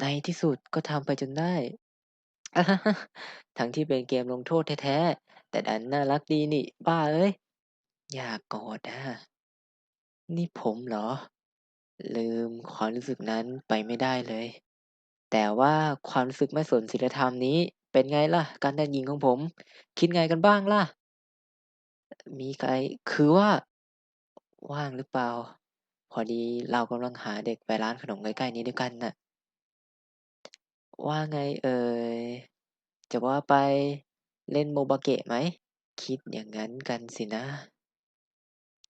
ในที่สุดก็ทำไปจนได้ ทั้งที่เป็นเกมลงโทษแท้ๆ แต่ดันน่ารักดีนี่ บ้าเอ้ย อย่ากอดนะนี่ผมเหรอ ลืมความรู้สึกนั้นไปไม่ได้เลย แต่ว่าความรู้สึกไม่สนศีลธรรมนี้ เป็นไงล่ะ การแต่งหญิงของผม คิดไงกันบ้างล่ะ?มีใคร คือว่า ว่างหรือเปล่า?พอดีเรากำลังหาเด็กไปร้านขนมใกล้ๆนี้ด้วยกันน่ะ ว่าไงเอ่ย จะว่าไปเล่น Mobake ไหม?คิดอย่างงั้นกันสินะ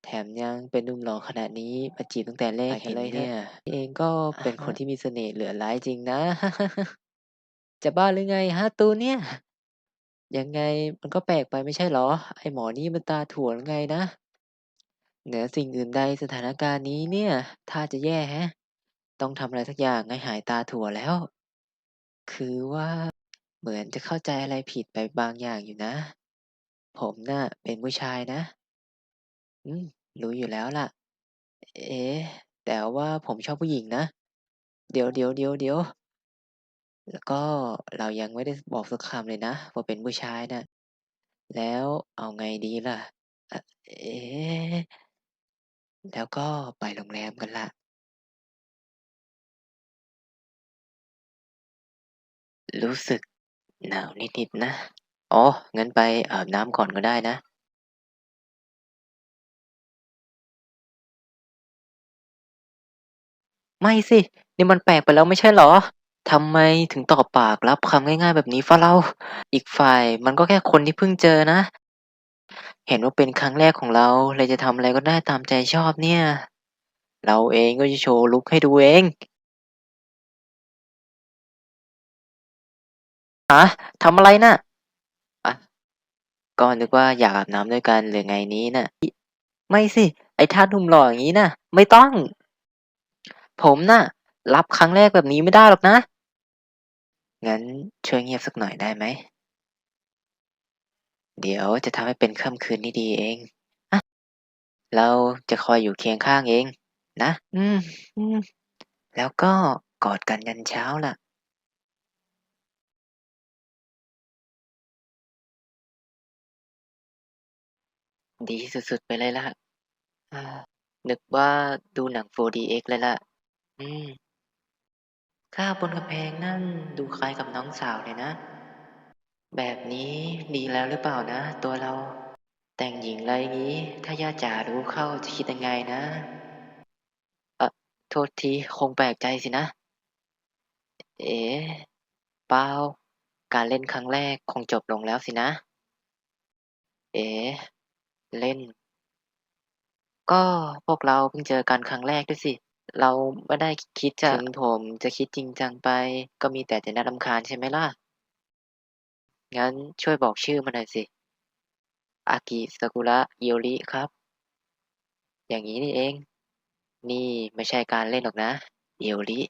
แถมยังเป็นหนุ่มหล่อขนาดนี้มาจีบตั้งแต่แรกเห็นเนี่ยนี่เองก็เป็นคนที่มีเสน่ห์เหลือหลายจริงนะ จะบ้าหรือไงฮะตูนเนี่ย ยังไงมันก็แปลกไปไม่ใช่เหรอ?ไอ้หมอนี่มันตาถั่วหรือไงนะ?เหนือสิ่งอื่นใดสถานการณ์นี้เนี่ยท่าจะแย่แฮะ ต้องทำอะไรสักอย่างให้หายตาถั่วแล้ว คือว่า เหมือนจะเข้าใจอะไรผิดไปบางอย่างอยู่นะ ผมน่ะเป็นผู้ชายนะ อืม รู้อยู่แล้วล่ะ เอ๊แต่ว่าผมชอบผู้หญิงนะ เดี๋ยวๆๆๆแล้วก็เรายังไม่ได้บอกสักคำเลยนะว่าเป็นผู้ชายนะ แล้วเอาไงดีล่ะ?เอ๊แล้วก็ไปโรงแรมกันล่ะ รู้สึกหนาวนิดๆนะ อ๋อ งั้นไปอาบน้ำก่อนก็ได้นะ ไม่สิ นี่มันแปลกไปแล้วไม่ใช่เหรอ?ทำไมถึงตอบปากรับคำง่ายๆแบบนี้ฟะเล่า?อีกฝ่ายมันก็แค่คนที่เพิ่งเจอนะ เห็นว่าเป็นครั้งแรกของเรา เลยจะทำอะไรก็ได้ตามใจชอบเนี่ย เราเองก็จะโชว์ลุกให้ดูเอง ฮะทำอะไรน่ะ?อะก็นึกว่าอยากอาบน้ำด้วยกันหรือไงนี้น่ะไม่สิ ไอ้ท่าหนุ่มหล่ออย่างงี้น่ะ ไม่ต้อง ผมน่ะ รับครั้งแรกแบบนี้ไม่ได้หรอกนะ งั้นช่วยเงียบสักหน่อยได้ไหม?เดี๋ยวจะทำให้เป็นค่ำคืนที่ดีเองอะเราจะคอยอยู่เคียงข้างเอง นะ อืมๆแล้วก็กอดกันยันเช้าล่ะ ดีสุดๆไปเลยล่ะนึกว่าดูหนัง 4DX เลยล่ะ อืมภาบนกำแพงนั่นดูคล้ายกับน้องสาวเลยนะ แบบนี้ดีแล้วหรือเปล่านะ ตัวเรา?แต่งหญิงไรงี้ ถ้าย่าจ๋ารู้เข้าจะคิดยังไงนะเ?อะโทษทีคงแปลกใจสินะ เอ๋เปล่าการเล่นครั้งแรกคงจบลงแล้วสินะ เอ๋ เล่น ก็พวกเราเพิ่งเจอกันครั้งแรกด้วยสิ เราไม่ได้คิดจะถึงผมจะคิดจริงจังไป ก็มีแต่จะน่ารำคาญใช่ไหมล่ะ?งั้นช่วยบอกชื่อมาหน่อยสิ อากิซากุระโยริครับ อย่างงี้นี่เอง นี่ไม่ใช่การเล่นหรอกนะโยริ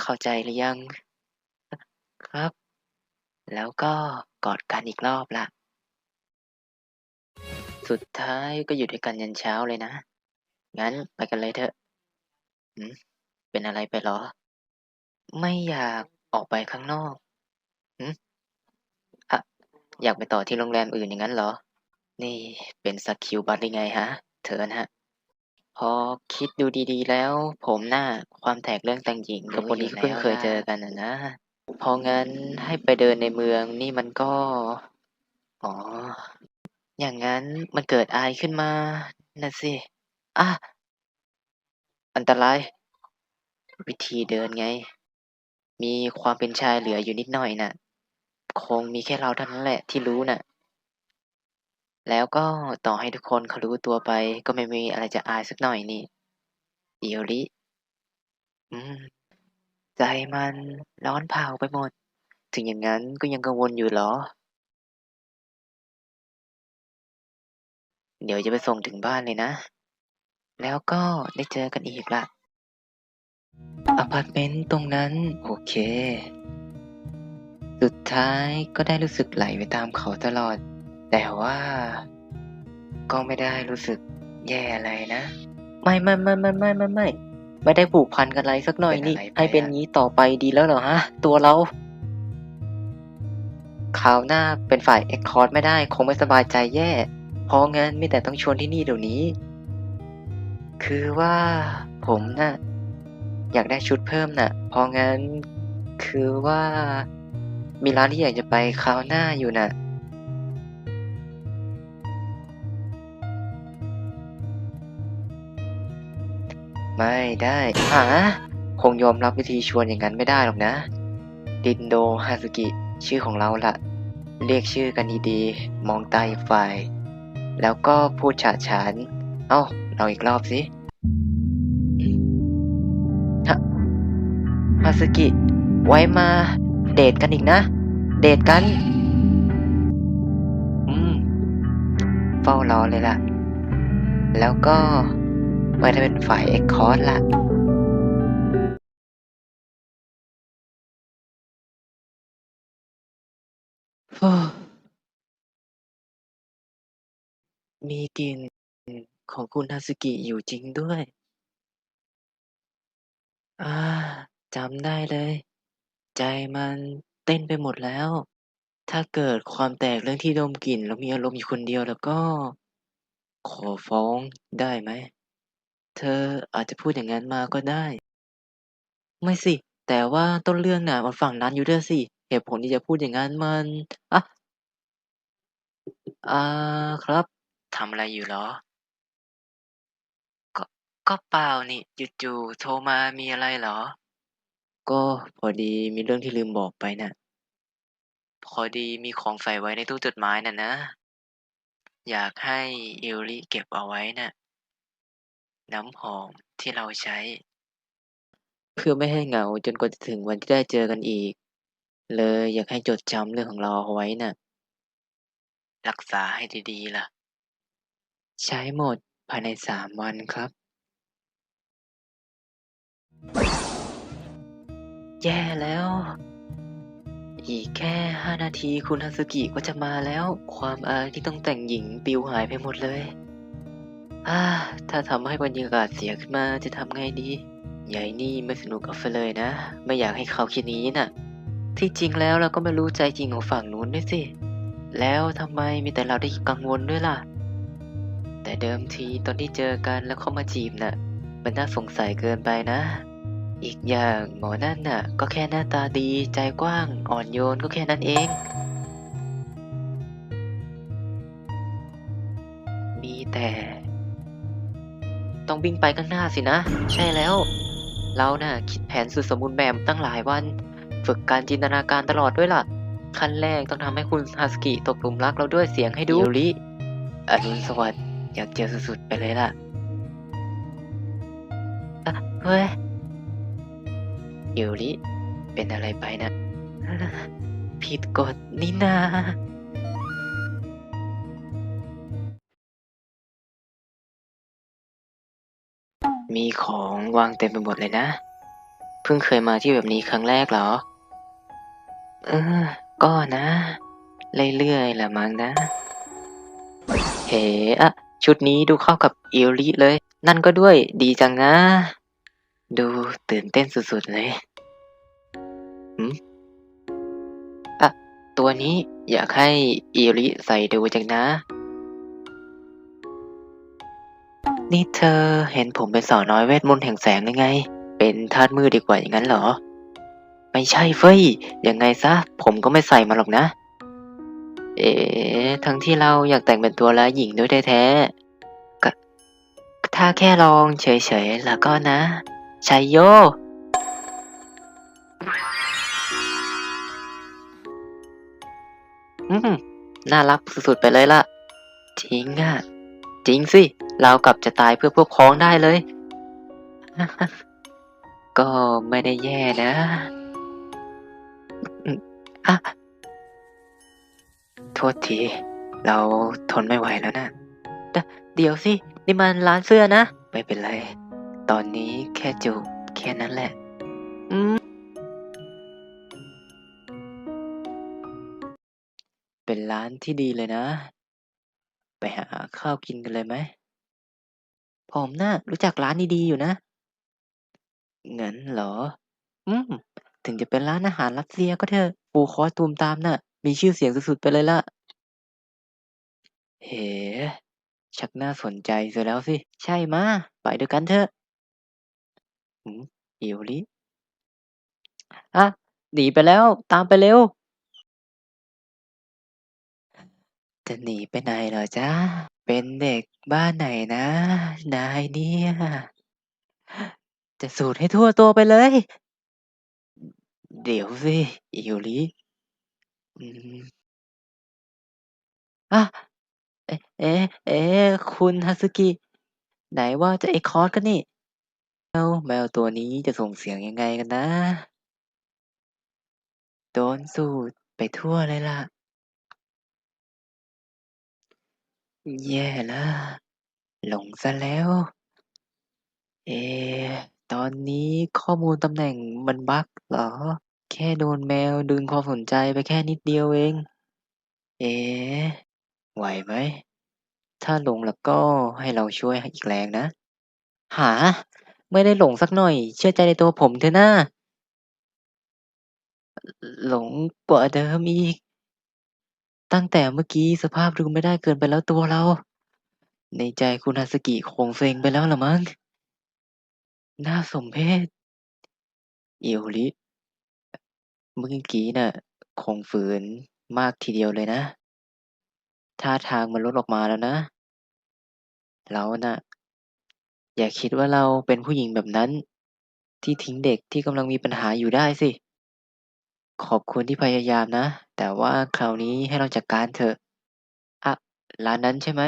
เข้าใจหรือยัง?ครับ แล้วก็กอดกันอีกรอบล่ะ สุดท้ายก็อยู่ด้วยกันยันเช้าเลยนะ งั้นไปกันเลยเถอะหือเป็นอะไรไปหรอ?ไม่อยากออกไปข้างนอกหืออะอยากไปต่อที่โรงแรมอื่นอย่างงั้นเหรอ?นี่เป็นสักคิวบัสหรือไงฮะ เธอน่ะพอคิดดูดีๆแล้ว ผมน่ะความแตกเรื่องแต่งหญิงกับคนที่เพิ่งเคยเจอกันอะนะพราะงั้นให้ไปเดินในเมืองนี่มันก็ อ๋อ อย่างงั้นมันเกิดอายขึ้นมาน่ะสิอาอันตราย วิธีเดินไง มีความเป็นชายเหลืออยู่นิดหน่อยน่ะ คงมีแค่เราเท่านั้นแหละที่รู้น่ะ แล้วก็ต่อให้ทุกคนเขารู้ตัวไป ก็ไม่มีอะไรจะอายสักหน่อยนี่โยวริอืม ใจมันร้อนเผาไปหมด ถึงอย่างงั้นก็ยังกังวลอยู่เหรอ? เดี๋ยวจะไปส่งถึงบ้านเลยนะ แล้วก็ได้เจอกันอีกล่ะอะพาร์ตเมนต์ตรงนั้น โอเค สุดท้ายก็ได้รู้สึกไหลไปตามเขาตลอด แต่ว่า ก็ไม่ได้รู้สึกแย่อะไรนะ ไม่ๆๆๆๆๆๆไม่ได้ผูกพันกันอะไรสักหน่อยเป็นนี่อะไรไปให้เป็นอะงี้ต่อไปดีแล้วเหรอฮะ ตัวเราคราวหน้าเป็นฝ่ายเอ็กคอร์ดไม่ได้ คงไม่สบายใจแย่ เพราะงั้นมีแต่ต้องชวนที่นี่เดี๋ยวนี้ คือว่าผมน่ะอยากได้ชุดเพิ่มน่ะ เพราะงั้นคือว่ามีร้านที่อยากจะไปคราวหน้าอยู่น่ะไม่ได้หาคงยอมรับวิธีชวนอย่างนั้นไม่ได้หรอกนะ ดินโดฮาสุกิ ชื่อของเราล่ะ เรียกชื่อกันดีๆ มองตาอีกฝ่าย แล้วก็พูดฉาฉาน เอ้าเราอีกรอบสิฮะฮาสุกิ ไว้มาเดทกันอีกนะ เดทกัน อืม เฝ้ารอเลยล่ะ แล้วก็ไม่ได้เป็นฝ่ายเอ็กคอร์ดละโอ้ มีกลิ่นของคุณฮาสึกิอยู่จริงด้วยอาจำได้เลย ใจมันเต้นไปหมดแล้ว ถ้าเกิดความแตกเรื่องที่ดมกลิ่นแล้วมีอารมณ์อยู่คนเดียวแล้วก็ ขอฟ้องได้ไหม เธออาจจะพูดอย่างนั้นมาก็ได้ ไม่สิ แต่ว่าต้นเรื่องน่ะมันฝั่งนั้นอยู่ด้วยสิ เหตุผลที่จะพูดอย่างนั้นมันอะอ่า ครับ ทำอะไรอยู่เหรอ?ก็ก็เปล่านี่จู่ๆโทรมามีอะไรเหรอ?ก็พอดีมีเรื่องที่ลืมบอกไปน่ะ พอดีมีของใส่ไว้ในตู้จดหมายน่ะนะ อยากให้ยูริเก็บเอาไว้น่ะ น้ำหอมที่เราใช้ เพื่อไม่ให้เหงาจนกว่าจะถึงวันที่ได้เจอกันอีก เลยอยากให้จดจำเรื่องของเราเอาไว้น่ะ รักษาให้ดีๆล่ะ ใช้หมดภายใน3วันครับ แย่แล้ว อีกแค่5นาทีคุณฮาสึกิก็จะมาแล้ว ความอายที่ต้องแต่งหญิงปิวหายไปหมดเลยอาถ้าทำให้บรรยากาศเสียขึ้นมาจะทำไงดี?ยายนี่ไม่สนุกเอาเสียเลยนะ ไม่อยากให้เขาคิดงี้น่ะ ที่จริงแล้วเราก็ไม่รู้ใจจริงของฝั่งนู้นด้วยสิ แล้วทำไมมีแต่เราที่กังวลด้วยล่ะ แต่เดิมทีตอนที่เจอกันแล้วเขามาจีบน่ะ มันน่าสงสัยเกินไปนะ อีกอย่างหมอนั่นน่ะ ก็แค่หน้าตาดีใจกว้าง อ่อนโยนก็แค่นั้นเอง มีแต่ ต้องวิ่งไปข้างหน้าสินะ ใช่แล้ว เราน่ะ คิดแผนสุดสมบูรณ์แบบตั้งหลายวัน ฝึกการจินตนาการตลอดด้วยล่ะขั้นแรกต้องทำให้คุณฮาสกิตกหลุมรักเราด้วยเสียงให้ดูยูริอรุณสวัสดิ์ อยากเจอสุดๆไปเลยล่ะอะเฮ้ยยูริเป็นอะไรไปน่ะผิดกฎนี่นามีของวางเต็มไปหมดเลยนะ เพิ่งเคยมาที่แบบนี้ครั้งแรกเหรอ?เออ ก็นะ เรื่อยๆแหละมั้งนะเอ๋อะ ชุดนี้ดูเข้ากับยูริเลย นั่นก็ด้วยดีจังนะ ดูตื่นเต้นสุดๆเลยหืออะตัวนี้อยากให้ยูริใส่ดูจังนะ นี่เธอเห็นผมเป็นสาวน้อยเวทมนต์แห่งแสงหรือไง?เป็นธาตุมืดดีกว่าอย่างนั้นเหรอ?ไม่ใช่เฟ้ย ยังไงเสียผมก็ไม่ใส่มันหรอกนะ เอ๋ทั้งที่เราอยากแต่งเป็นตัวร้ายหญิงด้วยแท้ๆกะถ้าแค่ลองเฉยๆ แล้วก็นะไชโย อืม น่ารักสุดๆไปเลยล่ะ จริงอะจริงสิ เราวกับจะตายเพื่อพวกพ้องได้เลย ก็ไม่ได้แย่นะอืออะ โทษที เราทนไม่ไหวแล้วน่ะดเดี๋ยวสิ นี่มันร้านเสื้อนะ ไม่เป็นไร ตอนนี้แค่จูบแค่นั้นแหละ อืม เป็นร้านที่ดีเลยนะ ไปหาข้าวกินกันเลยไหม?ผมน่ะรู้จักร้านดีๆอยู่นะงั้นเหรอ?อืม ถึงจะเป็นร้านอาหารรัสเซียก็เถอะ Full Course ตูมตามน่ะ มีชื่อเสียงสุด ๆ ไปเลยล่ะเอ๋ชักน่าสนใจเสียแล้วสิ ใช่ไหม?ไปด้วยกันเถอะ หือหิวลิอะ หนีไปแล้ว ตามไปเร็ว จะหนีไปไหนเหรอจ๊ะ?เป็นเด็กบ้านไหนนะ นายเนี่ย?จะสูดให้ทั่วตัวไปเลย เดี๋ยวสิหิวลิ อืมอะเอ๊ะ เอ๊ะ เอ๊ะ คุณ Hatsuki ไหนว่าจะ Escort กันนี่ แล้ว แมวตัวนี้จะส่งเสียงยังไงกันนะ?โดนสูดไปทั่วเลยล่ะ แย่แล้ว หลงเสียแล้ว เอ๊ ตอนนี้ข้อมูลตำแหน่งมันบักเหรอ? แค่โดนแมวดึงความสนใจไปแค่นิดเดียวเอง เอ๊ไหวไหม?ถ้าหลงแล้วก็ให้เราช่วยอีกแรงนะ หา ไม่ได้หลงสักหน่อย เชื่อใจในตัวผมเถอะนะ หลงกว่าเดิมอีก ตั้งแต่เมื่อกี้สภาพดูไม่ได้เกินไปแล้วตัวเรา ในใจคุณ Hatsuki คงเซ็งไปแล้วละมั้ง น่าสมเพชหิวลิ เมื่อกี้น่ะคงฝืนมากทีเดียวเลยนะ ท่าทางมันลดออกมาแล้วนะ เราน่ะ อย่าคิดว่าเราเป็นผู้หญิงแบบนั้น ที่ทิ้งเด็กที่กำลังมีปัญหาอยู่ได้สิ ขอบคุณที่พยายามนะ แต่ว่าคราวนี้ให้เราจัดการเถอะอะร้านนั้นใช่ไหม?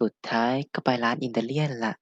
สุดท้ายก็ไปร้านอิตาเลียนล่ะ